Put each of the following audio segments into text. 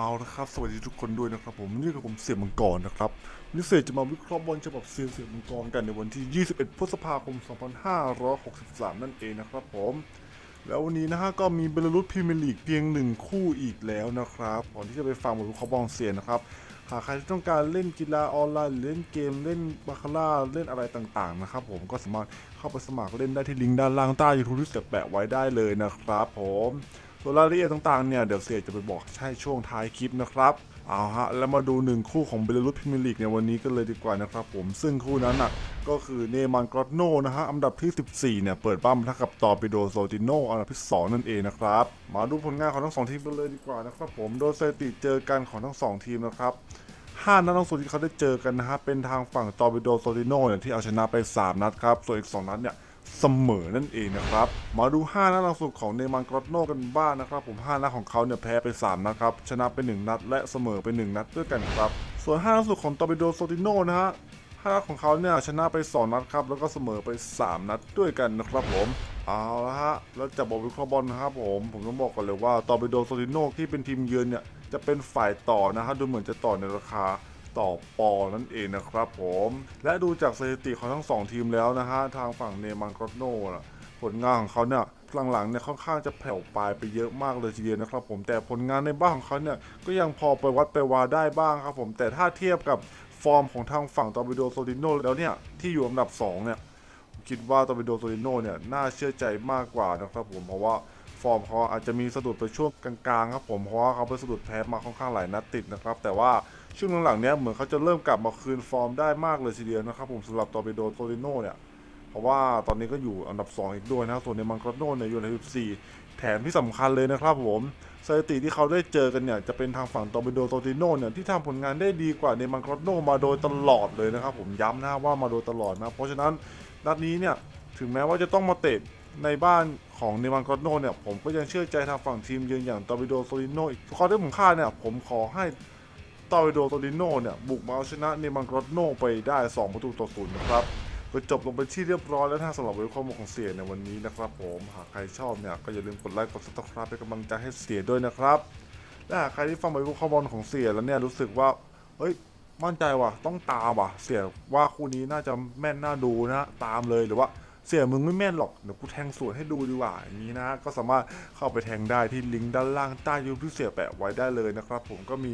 เอาละครับสวัสดีทุกคนด้วยนะครับผมนี่คือผมเสียมังกรนะครับนนี้เสียจะมาวิเคราะห์บอลฉบับเซียนเสียมังกรกันในวันที่ 21 พฤษภาคม 2563 นั่นเองนะครับผม แล้ววันนี้นะฮะก็มีเบลารุสพรีเมียร์ลีกเพียงหนึ่งคู่อีกแล้วนะครับก่อนที่จะไปฟังบทวิเคราะห์บอลเซียนนะครับหากใครที่ต้องการเล่นกีฬาออนไลน์เล่นเกมเล่นบาคาร่าเล่นอะไรต่างๆนะครับผมก็สามารถเข้าไปสมัครเล่นได้ที่ลิงก์ด้านล่างใต้ยูทูบที่เสียแปะไว้ได้เลยนะครับผม ส่วนรายละเอียดต่างๆเนี่ยเดี๋ยวเสียจะไปบอกใช่ช่วงท้ายคลิปนะครับเอาฮะแล้วมาดูหนึ่งคู่ของเบลารุสพรีเมียร์ลีกในวันนี้กันเลยดีกว่านะครับผมซึ่งคู่นั้นน่ะก็คือเนมันกรอตโนนะฮะอันดับที่ 14เนี่ยเปิดบ้านทะกับตอร์ปิโดโซติโนอันดับที่2นั่นเองนะครับมาดูผลงานของทั้งสองทีมกันเลยดีกว่านะครับผมโดยสถิติเจอกันของทั้งสองทีมนะครับห้านัดล่าสุดที่เขาได้เจอกันนะฮะเป็นทางฝั่งตอร์ปิโดโซติโนเนี่ยที่เอาชนะไป 3 นัดครับ ส่วนอีก 2 นัดเนี่ย เสมอนั่นเองนะครับ มาดู 5 นัดล่าสุดของเนมันกรอตโนกันบ้างนะครับ ผม 5 นัดของเขาเนี่ยแพ้ไป 3 นัดครับ ชนะไป 1 นัด และเสมอไป 1 นัดด้วยกันครับ ส่วน 5 นัดสุดของตอร์ปิโดโซติโนนะฮะห้านัดของเขาเนี่ยชนะไป 2 นัดครับ แล้วก็เสมอไป 3 นัดด้วยกันนะครับผม เอาละฮะ แล้วจะบอกวิเคราะห์บอลนะครับผม ผมต้องบอกก่อนเลยว่าตอร์ปิโดโซติโนที่เป็นทีมเยือนเนี่ยจะเป็นฝ่ายต่อนะฮะดูเหมือนจะต่อในราคา ต่อปอนั่นเองนะครับผม และดูจากสถิติของทั้งสองทีมแล้วนะฮะ ทางฝั่งเนมันกรอตโน่ผลงานของเขาเนี่ยหลังๆเนี่ยค่อนข้างจะแผ่วปลายไปเยอะมากเลยทีเดียวนะครับผมแต่ผลงานในบ้านของเขาเนี่ยก็ยังพอไปวัดไปวาได้บ้างครับผมแต่ถ้าเทียบกับฟอร์มของทางฝั่งตอร์ปิโดโซติโนแล้วเนี่ยที่อยู่อันดับสองเนี่ยคิดว่าตอร์ปิโดโซลิโนเนี่ยน่าเชื่อใจมากกว่านะครับผมเพราะว่าฟอร์มเขาอาจจะมีสะดุดไปช่วงกลางๆครับผมเพราะว่าเขาไปสะดุดแพ้มาค่อนข้างหลายนัดติดนะครับแต่ว่า ช่วงหลังๆเนี้ยเหมือนเขาจะเริ่มกลับมาคืนฟอร์มได้มากเลยทีเดียวนะครับผมสำหรับตอร์ปิโดโซลิโนเนี่ยเพราะว่าตอนนี้ก็อยู่อันดับ 2 อีกด้วยนะส่วนในมังกรโนเนี่ยอยู่อันดับ14แถมที่สำคัญเลยนะครับผมสถิติที่เขาได้เจอกันเนี่ยจะเป็นทางฝั่งตอร์ปิโดโซลิโนเนี่ยที่ทำผลงานได้ดีกว่าในมังกรโนมาโดยตลอดเลยนะครับผมย้ำนะว่ามาโดยตลอดนะเพราะฉะนั้นนัดนี้เนี่ยถึงแม้ว่าจะต้องมาเตะในบ้านของเนวันกรโนเนี่ยผมก็ยังเชื่อใจทางฝั่งทีมเยือนอย่างตอร์ปิโดโซลิโนอีกข้อที่ผมคาดเนี่ยผมขอให้ ตอร์ปิโดโซลิโนเนี่ยบุกมาเอาชนะเนวันกรโนไปได้ 2 ประตูต่อศูนย์นะครับก็จบลงไปที่เรียบร้อยแล้วถ้าสำหรับวิดีโอข้อมูลของเสียในวันนี้นะครับผมหากใครชอบเนี่ยก็อย่าลืมกดไลค์กดซับสไครป์เป็นกำลังใจให้เสียด้วยนะครับและหากใครที่ฟังวิดีโอข้อมูลของเสียแล้วเนี่ยรู้สึกว่าเฮ้ยมั่นใจว่ะต้องตามว่ะ เสียว่าคู่นี้น่าจะแม่นน่าดูนะ ตามเลยหรือว่าเสียมึงไม่แม่นหรอกเดี๋ยวกูแทงสวนให้ดูดีกว่าอย่างนี้นะ ก็สามารถเข้าไปแทงได้ที่ลิงก์ด้านล่างใต้ยูทูบที่เสียแปะไว้ได้เลยนะครับ ผมก็มี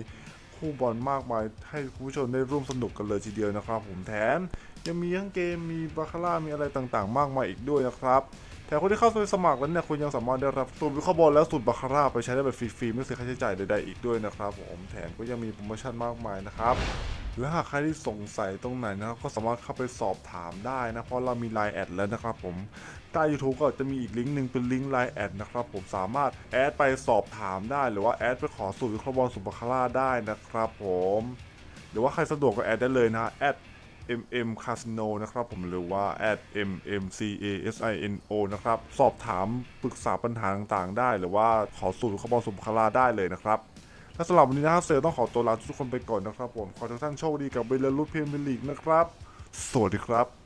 คู่บอลมากมายให้คุณผู้ชมได้ร่วมสนุกกันเลยทีเดียวนะครับ ผมแถมยังมีทั้งเกมมีบาคาร่ามีอะไรต่างๆ มากมายอีกด้วยนะครับแถมคนที่เข้าไปสมัครแล้วเนี่ยคุณยังสามารถได้รับสูตรวิเคราะห์บอลและสูตรบาคาร่าไปใช้ได้แบบฟรีๆไม่เสียค่าใช้จ่ายใดๆอีกด้วยนะครับ ผมแถมก็ยังมีโปรโมชั่นมากมายนะครับ และหากใครที่สงสัยตรงไหนนะครับก็สามารถเข้าไปสอบถามได้นะเพราะเรามี Line แอดแล้วนะครับผมใต้ YouTube ก็จะมีอีกลิงก์หนึ่งเป็นลิงก์ Line แอดนะครับผมสามารถแอดไปสอบถามได้ หรือว่าแอดไปขอสูตรวิเคราะห์บอลสุบาคาร่าได้นะครับผมหรือว่าใครสะดวกก็แอดได้เลยนะแอด mm casino นะครับผมหรือว่า at mmcasino นะครับ สอบถามปรึกษาปัญหาต่างๆ ได้ หรือว่าขอสูตรวิเคราะห์บอลสุบาคาร่าได้เลยนะครับ และสำหรับวันนี้นะครับเซลต้องขอตัวลาทุกคนไปก่อนนะครับผม ขอให้ทุกท่านโชคดีกับเบลลูดเพียร์ลีกนะครับ สวัสดีครับ